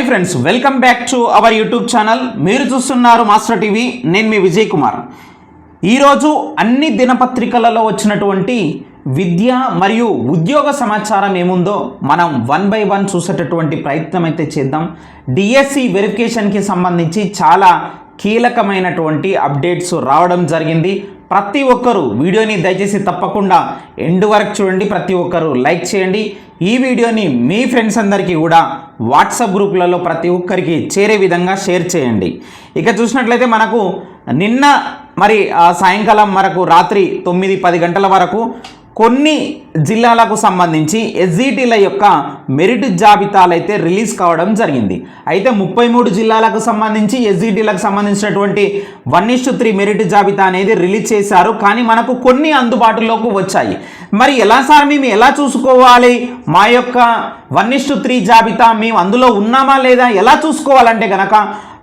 Hi friends welcome back to our YouTube channel మీరు చూస్తున్నారు master TV నేను మీ విజయ్ కుమార్. ఈరోజు అన్ని దినపత్రికలలో వచ్చినటువంటి విద్య మరియు ఉద్యోగ సమాచారం ఏముందో మనం వన్ బై వన్ చూసేటటువంటి ప్రయత్నం అయితే చేద్దాం. డిఎస్సి వెరిఫికేషన్కి సంబంధించి చాలా కీలకమైనటువంటి అప్డేట్స్ రావడం జరిగింది. ప్రతి ఒక్కరూ వీడియోని దయచేసి తప్పకుండా ఎండ్ వరకు చూడండి. ప్రతి ఒక్కరూ లైక్ చేయండి. ఈ వీడియోని మీ ఫ్రెండ్స్ అందరికీ కూడా వాట్సాప్ గ్రూపులలో ప్రతి ఒక్కరికి చేరే విధంగా షేర్ చేయండి. ఇక చూసినట్లయితే మనకు నిన్న మరి సాయంకాలం వరకు రాత్రి తొమ్మిది పది గంటల వరకు కొన్ని జిల్లాలకు సంబంధించి ఎస్జిటీల యొక్క మెరిట్ జాబితాలు అయితే రిలీజ్ కావడం జరిగింది. అయితే ముప్పై మూడు జిల్లాలకు సంబంధించి ఎస్జిటీలకు సంబంధించినటువంటి వన్ ఇష్టు త్రీ మెరిట్ జాబితా అనేది రిలీజ్ చేశారు. కానీ మనకు కొన్ని అందుబాటులోకి వచ్చాయి. మరి ఎలా సార్ మేము ఎలా చూసుకోవాలి? మా యొక్క వన్ ఇష్టు త్రీ జాబితా మేము అందులో ఉన్నామా లేదా? ఎలా చూసుకోవాలంటే గనక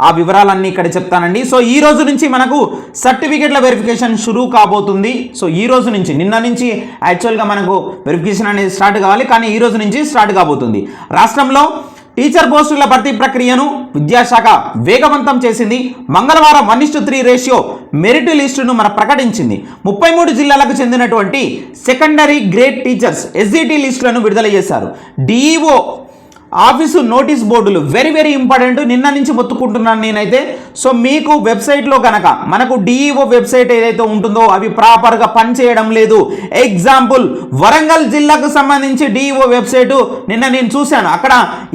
ఆ వివరాలన్నీ ఇక్కడ చెప్తానండి. సో ఈ రోజు నుంచి మనకు సర్టిఫికెట్ల వెరిఫికేషన్ షురూ కాబోతుంది. సో ఈ రోజు నుంచి నిన్న నుంచి యాక్చువల్గా మనకు వెరిఫికేషన్ అనేది స్టార్ట్ కావాలి కానీ ఈ రోజు నుంచి స్టార్ట్ కాబోతుంది. రాష్ట్రంలో టీచర్ పోస్టుల భర్తీ ప్రక్రియను విద్యాశాఖ వేగవంతం చేసింది. మంగళవారం one is to three ratio merit లిస్టును మన ప్రకటించింది. ముప్పై మూడు జిల్లాలకు చెందినటువంటి సెకండరీ గ్రేడ్ టీచర్స్ ఎస్జిటి లిస్టులను విడుదల చేశారు. డిఈఓ ఆఫీసు నోటీస్ బోర్డులు. వెరీ వెరీ ఇంపార్టెంట్ నిన్న నుంచి మొత్తుకుంటున్నాను నేనైతే. సో మీకు వెబ్సైట్లో కనుక మనకు డిఈఓ వెబ్సైట్ ఏదైతే ఉంటుందో అవి ప్రాపర్గా పనిచేయడం లేదు. ఎగ్జాంపుల్ వరంగల్ జిల్లాకు సంబంధించి డిఈఓ వెబ్సైట్ నిన్న నేను చూశాను. అక్కడ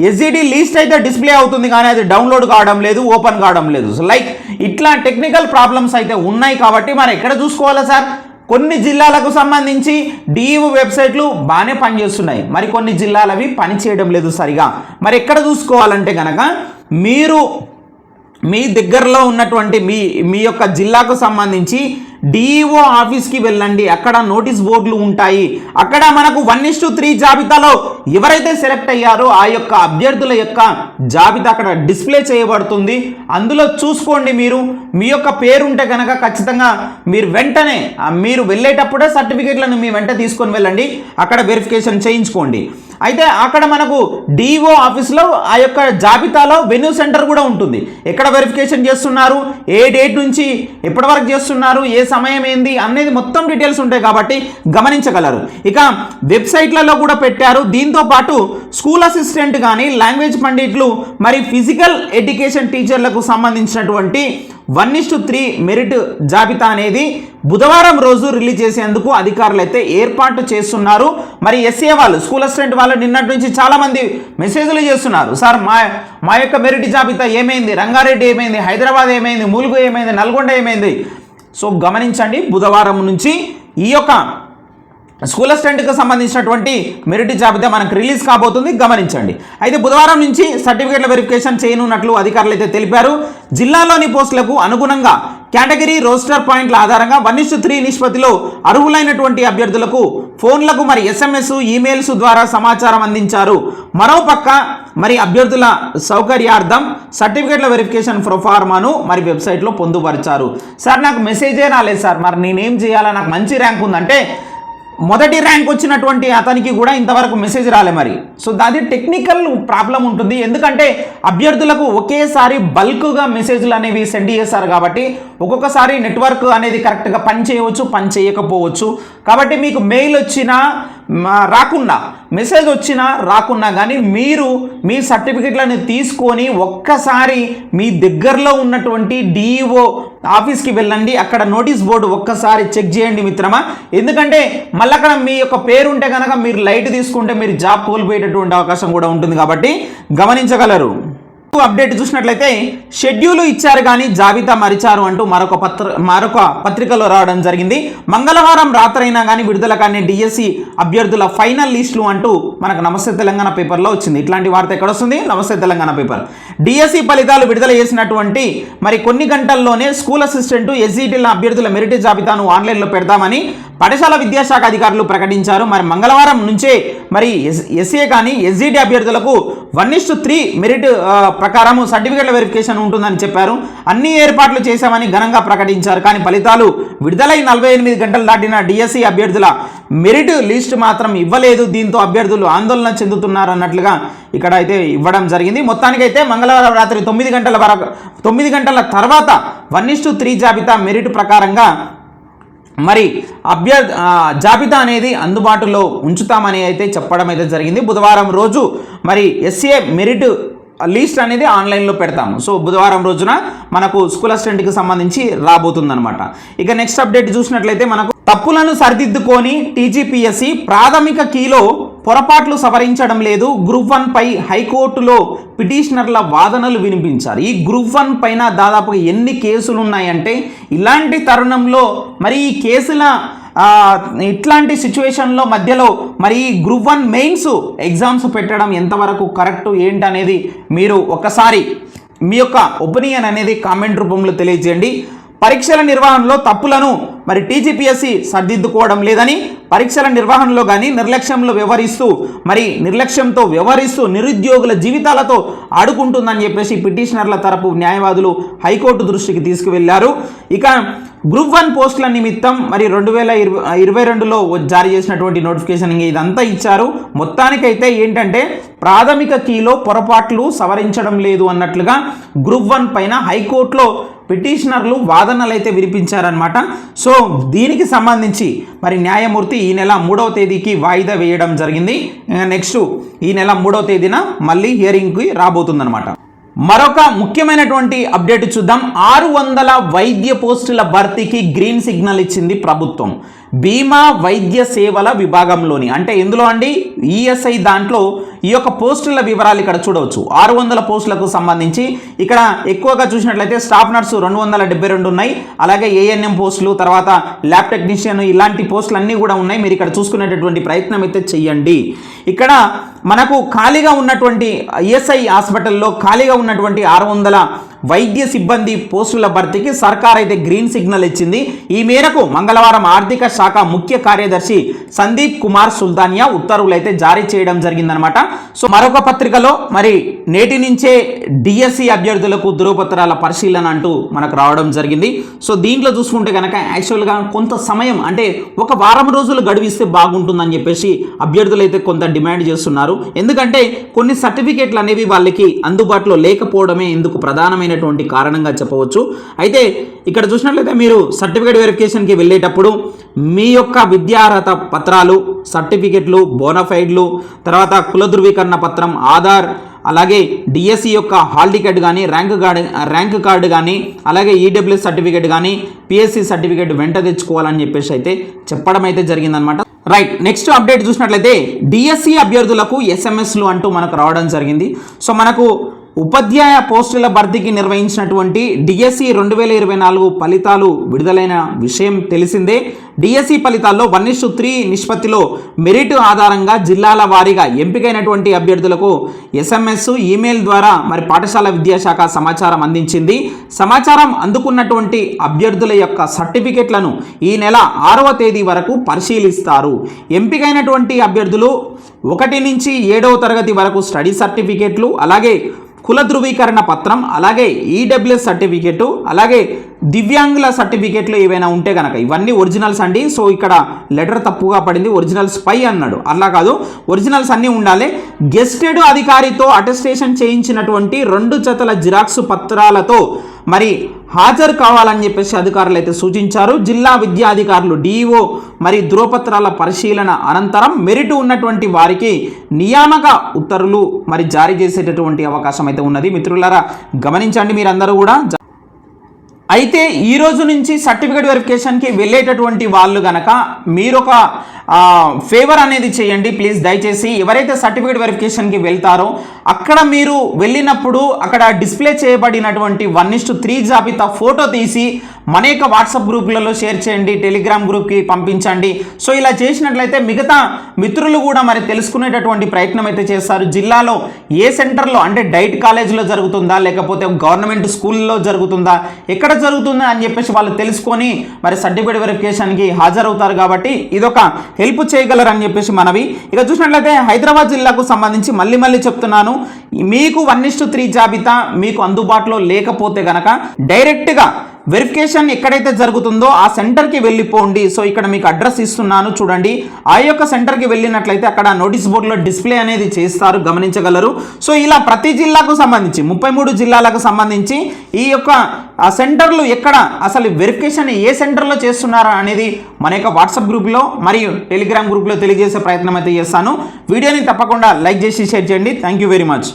ఎస్జిడి లిస్ట్ అయితే డిస్ప్లే అవుతుంది కానీ అది డౌన్లోడ్ కావడం లేదు ఓపెన్ కావడం లేదు. సో లైక్ ఇట్లా టెక్నికల్ ప్రాబ్లమ్స్ అయితే ఉన్నాయి కాబట్టి మరి ఎక్కడ చూసుకోవాలా సార్? కొన్ని జిల్లాలకు సంబంధించి డిఈఓ వెబ్సైట్లు బాగానే పనిచేస్తున్నాయి. మరి కొన్ని జిల్లాలవి పని చేయడం లేదు సరిగా. మరి ఎక్కడ చూసుకోవాలంటే కనుక మీరు మీ దగ్గరలో ఉన్నటువంటి మీ మీ యొక్క జిల్లాకు సంబంధించి డిఈఓ ఆఫీస్కి వెళ్ళండి. అక్కడ నోటీస్ బోర్డులు ఉంటాయి. అక్కడ మనకు వన్ ఇస్ త్రీ జాబితాలో ఎవరైతే సెలెక్ట్ అయ్యారో ఆ యొక్క అభ్యర్థుల యొక్క జాబితా అక్కడ డిస్ప్లే చేయబడుతుంది. అందులో చూసుకోండి మీరు. మీ యొక్క పేరు ఉంటే కనుక ఖచ్చితంగా మీరు వెంటనే మీరు వెళ్ళేటప్పుడే సర్టిఫికేట్లను మీ వెంట తీసుకొని వెళ్ళండి. అక్కడ వెరిఫికేషన్ చేయించుకోండి. అయితే అక్కడ మనకు డిఓ ఆఫీస్లో ఆ యొక్క జాబితాలో వెన్యూ సెంటర్ కూడా ఉంటుంది. ఎక్కడ వెరిఫికేషన్ చేస్తున్నారు? ఏ డేట్ నుంచి ఎప్పటి వరకు చేస్తున్నారు? ఏ సమయం ఏంది? అనేది మొత్తం డీటెయిల్స్ ఉంటాయి కాబట్టి గమనించగలరు. ఇక వెబ్సైట్లలో కూడా పెట్టారు. దీంతో పాటు స్కూల్ అసిస్టెంట్ కానీ లాంగ్వేజ్ పండిట్లు మరి ఫిజికల్ ఎడ్యుకేషన్ టీచర్లకు సంబంధించినటువంటి వన్ ఇస్టు త్రీ మెరిట్ జాబితా అనేది బుధవారం రోజు రిలీజ్ చేసేందుకు అధికారులు అయితే ఏర్పాటు చేస్తున్నారు. మరి ఎస్ఏ వాళ్ళు స్కూల్ అసిస్టెంట్ వాళ్ళు నిన్నటి నుంచి చాలామంది మెసేజ్లు చేస్తున్నారు. సార్ మా మా యొక్క మెరిట్ జాబితా ఏమైంది? రంగారెడ్డి ఏమైంది? హైదరాబాద్ ఏమైంది? ములుగు ఏమైంది? నల్గొండ ఏమైంది? సో గమనించండి బుధవారం నుంచి ఈ యొక్క స్కూల్ అసిస్టెంట్కి సంబంధించినటువంటి మెరిట్ జాబితా మనకు రిలీజ్ కాబోతుంది. గమనించండి. అయితే బుధవారం నుంచి సర్టిఫికేట్ల వెరిఫికేషన్ చేయనున్నట్లు అధికారులు అయితే తెలిపారు. జిల్లాలోని పోస్టులకు అనుగుణంగా కేటగిరీ రోస్టర్ పాయింట్ల ఆధారంగా వన్ ఇస్టు త్రీ నిష్పత్తిలో అర్హులైనటువంటి అభ్యర్థులకు ఫోన్లకు మరి ఎస్ఎంఎస్ ఈమెయిల్స్ ద్వారా సమాచారం అందించారు. మరోపక్క మరి అభ్యర్థుల సౌకర్యార్థం సర్టిఫికేట్ల వెరిఫికేషన్ ప్రొఫార్మాను మరి వెబ్సైట్లో పొందుపరిచారు. సార్ నాకు మెసేజే రాలేదు సార్. మరి నేనేం చేయాలా? నాకు మంచి ర్యాంక్ ఉందంటే మొదటి ర్యాంక్ వచ్చినటువంటి అతనికి కూడా ఇంతవరకు మెసేజ్ రాలే మరి. సో అది టెక్నికల్ ప్రాబ్లం ఉంటుంది. ఎందుకంటే అభ్యర్థులకు ఒకేసారి బల్క్గా మెసేజ్లు అనేవి సెండ్ చేస్తారు కాబట్టి ఒక్కొక్కసారి నెట్వర్క్ అనేది కరెక్ట్గా పని చేయవచ్చు పని చేయకపోవచ్చు. కాబట్టి మీకు మెయిల్ వచ్చినా రాకున్నా. మెసేజ్ వచ్చినా రాకున్నా కానీ మీరు మీ సర్టిఫికెట్లను తీసుకొని ఒక్కసారి మీ దగ్గరలో ఉన్నటువంటి డిఈఓ ఆఫీస్కి వెళ్ళండి. అక్కడ నోటీస్ బోర్డు ఒక్కసారి చెక్ చేయండి మిత్రమా. ఎందుకంటే మళ్ళీ అక్కడ మీ యొక్క పేరు ఉంటే కనుక మీరు లైట్ తీసుకుంటే మీరు జాబ్ కోల్పోయేటటువంటి అవకాశం కూడా ఉంటుంది కాబట్టి గమనించగలరు. అప్డేట్ చూసినట్లయితే షెడ్యూల్ ఇచ్చారు కానీ జాబితా మరిచారు అంటూ మరొక పత్ర మరొక పత్రికలో రావడం జరిగింది. మంగళవారం రాత్రైనా కానీ విడుదల కానీ డిఎస్సి అభ్యర్థుల ఫైనల్ లిస్టులు అంటూ మనకు నమస్తే తెలంగాణ పేపర్లో వచ్చింది. ఇట్లాంటి వార్త ఎక్కడ వస్తుంది నమస్తే తెలంగాణ పేపర్. డిఎస్సి ఫలితాలు విడుదల చేసినటువంటి మరి కొన్ని గంటల్లోనే స్కూల్ అసిస్టెంట్ ఎస్జిటిల అభ్యర్థుల మెరిట్ జాబితాను ఆన్లైన్లో పెడతామని పాఠశాల విద్యాశాఖ అధికారులు ప్రకటించారు. మరి మంగళవారం నుంచే మరి ఎస్ ఎస్ఏ కానీ ఎస్జిటి అభ్యర్థులకు one is to three merit ప్రకారం సర్టిఫికెట్ల వెరిఫికేషన్ ఉంటుందని చెప్పారు. అన్ని ఏర్పాట్లు చేశామని ఘనంగా ప్రకటించారు. కానీ ఫలితాలు విడుదలై నలభై ఎనిమిది గంటలు దాటిన డిఎస్సి అభ్యర్థుల మెరిట్ లిస్ట్ మాత్రం ఇవ్వలేదు. దీంతో అభ్యర్థులు ఆందోళన చెందుతున్నారు అన్నట్లుగా ఇక్కడ అయితే ఇవ్వడం జరిగింది. మొత్తానికైతే మంగళవారం రాత్రి తొమ్మిది గంటల వరకు తొమ్మిది గంటల తర్వాత వన్ ఇస్ త్రీ జాబితా మెరిట్ ప్రకారంగా మరి అభ్యర్థ జాబితా అనేది అందుబాటులో ఉంచుతామని అయితే చెప్పడం అయితే జరిగింది. బుధవారం రోజు మరి ఎస్ఏ మెరిట్ లిస్ట్ అనేది ఆన్లైన్లో పెడతాము. సో బుధవారం రోజున మనకు స్కూల్ అసిస్టెంట్కి సంబంధించి రాబోతుందనమాట ఇక నెక్స్ట్ అప్డేట్ చూసినట్లయితే మనకు తప్పులను సరిదిద్దుకొని టీజీపీఎస్సి ప్రాథమిక కీలో పొరపాట్లు సవరించడం లేదు. గ్రూప్ వన్ పై హైకోర్టులో పిటిషనర్ల వాదనలు వినిపించారు. ఈ గ్రూప్ వన్ పైన దాదాపుగా ఎన్ని కేసులు ఉన్నాయంటే ఇలాంటి తరుణంలో మరి ఈ కేసుల ఇట్లాంటి సిచ్యువేషన్లో మధ్యలో మరి గ్రూప్ వన్ మెయిన్స్ ఎగ్జామ్స్ పెట్టడం ఎంతవరకు కరెక్ట్ ఏంటనేది మీరు ఒకసారి మీ యొక్క ఒపీనియన్ అనేది కామెంట్ రూపంలో తెలియజేయండి. పరీక్షల నిర్వహణలో తప్పులను మరి టీజీపీఎస్సి సర్దిద్దుకోవడం లేదని పరీక్షల నిర్వహణలో కానీ నిర్లక్ష్యంలో వ్యవహరిస్తూ మరి నిర్లక్ష్యంతో వ్యవహరిస్తూ నిరుద్యోగుల జీవితాలతో ఆడుకుంటుందని చెప్పేసి పిటిషనర్ల తరపు న్యాయవాదులు హైకోర్టు దృష్టికి తీసుకువెళ్ళారు. ఇక గ్రూప్ వన్ పోస్టుల నిమిత్తం మరి రెండు వేల ఇరవై ఇరవై రెండులో జారీ చేసినటువంటి నోటిఫికేషన్ ఇదంతా ఇచ్చారు. మొత్తానికైతే ఏంటంటే ప్రాథమిక కీలో పొరపాట్లు సవరించడం లేదు అన్నట్లుగా గ్రూప్ వన్ పైన హైకోర్టులో పిటిషనర్లు వాదనలు అయితే వినిపించారనమాట సో దీనికి సంబంధించి మరి న్యాయమూర్తి ఈ నెల మూడవ తేదీకి వాయిదా వేయడం జరిగింది. నెక్స్ట్ ఈ నెల మూడవ తేదీన మళ్ళీ హియరింగ్కి రాబోతుందన్నమాట. మరొక ముఖ్యమైనటువంటి అప్డేట్ చూద్దాం. ఆరు వందల వైద్య పోస్టుల భర్తీకి గ్రీన్ సిగ్నల్ ఇచ్చింది ప్రభుత్వం. బీమా వైద్య సేవల విభాగంలోని అంటే ఎందులో అండి? ఈఎస్ఐ దాంట్లో ఈ యొక్క పోస్టుల వివరాలు ఇక్కడ చూడవచ్చు. ఆరు వందల పోస్టులకు సంబంధించి ఇక్కడ ఎక్కువగా చూసినట్లయితే స్టాఫ్ నర్సు రెండు వందల డెబ్బై రెండు ఉన్నాయి. అలాగే ఏఎన్ఎం పోస్టులు తర్వాత ల్యాబ్ టెక్నీషియన్ ఇలాంటి పోస్టులు అన్నీ కూడా ఉన్నాయి. మీరు ఇక్కడ చూసుకునేటటువంటి ప్రయత్నం అయితే చెయ్యండి. ఇక్కడ మనకు ఖాళీగా ఉన్నటువంటి ఈఎస్ఐ హాస్పిటల్లో ఖాళీగా ఉన్నటువంటి ఆరు వందల వైద్య సిబ్బంది పోస్టుల భర్తీకి సర్కార్ అయితే గ్రీన్ సిగ్నల్ ఇచ్చింది. ఈ మేరకు మంగళవారం ఆర్థిక శాఖ ముఖ్య కార్యదర్శి సందీప్ కుమార్ సుల్తానియా ఉత్తర్వులు అయితే జారీ చేయడం జరిగిందనమాట సో మరొక పత్రికలో మరి నేటి నుంచే డిఎస్సి అభ్యర్థులకు ధృవపత్రాల పరిశీలన అంటూ మనకు రావడం జరిగింది. సో దీంట్లో చూసుకుంటే కనుక యాక్చువల్గా కొంత సమయం అంటే ఒక వారం రోజులు గడివిస్తే బాగుంటుందని చెప్పేసి అభ్యర్థులు అయితే కొంత డిమాండ్ చేస్తున్నారు. ఎందుకంటే కొన్ని సర్టిఫికేట్లు అనేవి వాళ్ళకి అందుబాటులో లేకపోవడమే ఇందుకు ప్రధానమైనటువంటి కారణంగా చెప్పవచ్చు. అయితే ఇక్కడ చూసినట్లయితే మీరు సర్టిఫికేట్ వెరిఫికేషన్కి వెళ్ళేటప్పుడు మీ యొక్క విద్యార్హత పత్రాలు సర్టిఫికెట్లు బోనఫైడ్లు తర్వాత కుల ధృవీకరణ పత్రం ఆధార్ అలాగే డిఎస్సి యొక్క హాల్ టికెట్ కానీ ర్యాంక్ కార్డు ర్యాంక్ కార్డు కానీ అలాగే ఈడబ్ల్యూఎస్ సర్టిఫికేట్ కానీ పిఎస్సి సర్టిఫికేట్ వెంట తెచ్చుకోవాలని చెప్పేసి అయితే చెప్పడం అయితే జరిగిందనమాట రైట్ నెక్స్ట్ అప్డేట్ చూసినట్లయితే డిఎస్సి అభ్యర్థులకు ఎస్ఎంఎస్లు అంటూ మనకు రావడం జరిగింది. సో మనకు ఉపాధ్యాయ పోస్టుల భర్తీకి నిర్వహించినటువంటి డిఎస్సి రెండు వేల ఇరవై నాలుగు ఫలితాలు విడుదలైన విషయం తెలిసిందే. డిఎస్సి ఫలితాల్లో వన్ ఇస్టు త్రీ నిష్పత్తిలో మెరిట్ ఆధారంగా జిల్లాల వారీగా ఎంపికైనటువంటి అభ్యర్థులకు ఎస్ఎంఎస్ ఈమెయిల్ ద్వారా మరి పాఠశాల విద్యాశాఖ సమాచారం అందించింది. సమాచారం అందుకున్నటువంటి అభ్యర్థుల యొక్క సర్టిఫికెట్లను ఈ నెల ఆరవ తేదీ వరకు పరిశీలిస్తారు. ఎంపికైనటువంటి అభ్యర్థులు ఒకటి నుంచి ఏడవ తరగతి వరకు స్టడీ సర్టిఫికేట్లు అలాగే కుల ధృవీకరణ పత్రం అలాగే ఈడబ్ల్యూఎస్ సర్టిఫికేటు అలాగే దివ్యాంగుల సర్టిఫికేట్లు ఏవైనా ఉంటే కనుక ఇవన్నీ ఒరిజినల్స్ అండి. సో ఇక్కడ లెటర్ తప్పుగా పడింది ఒరిజినల్స్ పై అన్నాడు. అలా కాదు ఒరిజినల్స్ అన్నీ ఉండాలి. గెస్టెడ్ అధికారితో అటెస్టేషన్ చేయించినటువంటి రెండు జతల జిరాక్స్ పత్రాలతో మరి హాజరు కావాలని చెప్పేసి అధికారులు అయితే సూచించారు. జిల్లా విద్యాధికారులు డిఈఓ మరి ధృవపత్రాల పరిశీలన అనంతరం మెరిట్ ఉన్నటువంటి వారికి నియామక ఉత్తర్వులు మరి జారీ చేసేటటువంటి అవకాశం అయితే ఉన్నది. మిత్రులారా గమనించండి మీరందరూ కూడా. అయితే ఈ రోజు నుంచి సర్టిఫికేట్ వెరిఫికేషన్కి వెళ్ళేటటువంటి వాళ్ళు గనక మీరు ఒక ఫేవర్ అనేది చేయండి. ప్లీజ్ దయచేసి ఎవరైతే సర్టిఫికేట్ వెరిఫికేషన్కి వెళ్తారో అక్కడ మీరు వెళ్ళినప్పుడు అక్కడ డిస్ప్లే చేయబడినటువంటి వన్ ఇస్టు త్రీ జాబితా ఫోటో తీసి మన యొక్క వాట్సాప్ గ్రూపులలో షేర్ చేయండి టెలిగ్రామ్ గ్రూప్కి పంపించండి. సో ఇలా చేసినట్లయితే మిగతా మిత్రులు కూడా మరి తెలుసుకునేటటువంటి ప్రయత్నం అయితే చేస్తారు. జిల్లాలో ఏ సెంటర్లో అంటే డైట్ కాలేజీలో జరుగుతుందా లేకపోతే గవర్నమెంట్ స్కూల్లో జరుగుతుందా ఎక్కడ జరుగుతుందా అని చెప్పేసి వాళ్ళు తెలుసుకొని మరి సర్టిఫికేట్ వెరిఫికేషన్కి హాజరవుతారు కాబట్టి ఇదొక హెల్ప్ చేయగలరు అని చెప్పేసి మనవి. ఇక చూసినట్లయితే హైదరాబాద్ జిల్లాకు సంబంధించి మళ్ళీ మళ్ళీ చెప్తున్నాను. మీకు వన్ ఇస్టు త్రీ జాబితా మీకు అందుబాటులో లేకపోతే గనక డైరెక్ట్గా వెరిఫికేషన్ ఎక్కడైతే జరుగుతుందో ఆ సెంటర్కి వెళ్ళిపోండి. సో ఇక్కడ మీకు అడ్రస్ ఇస్తున్నాను చూడండి. ఆ యొక్క సెంటర్కి వెళ్ళినట్లయితే అక్కడ నోటీస్ బోర్డులో డిస్ప్లే అనేది చేస్తారు గమనించగలరు. సో ఇలా ప్రతి జిల్లాకు సంబంధించి ముప్పై మూడు జిల్లాలకు సంబంధించి ఈ యొక్క ఆ సెంటర్లు ఎక్కడ అసలు వెరిఫికేషన్ ఏ సెంటర్లో చేస్తున్నారా అనేది మన యొక్క వాట్సాప్ గ్రూప్లో మరియు టెలిగ్రామ్ గ్రూప్లో తెలియజేసే ప్రయత్నం అయితే చేస్తాను. వీడియోని తప్పకుండా లైక్ చేసి షేర్ చేయండి. Thank you very much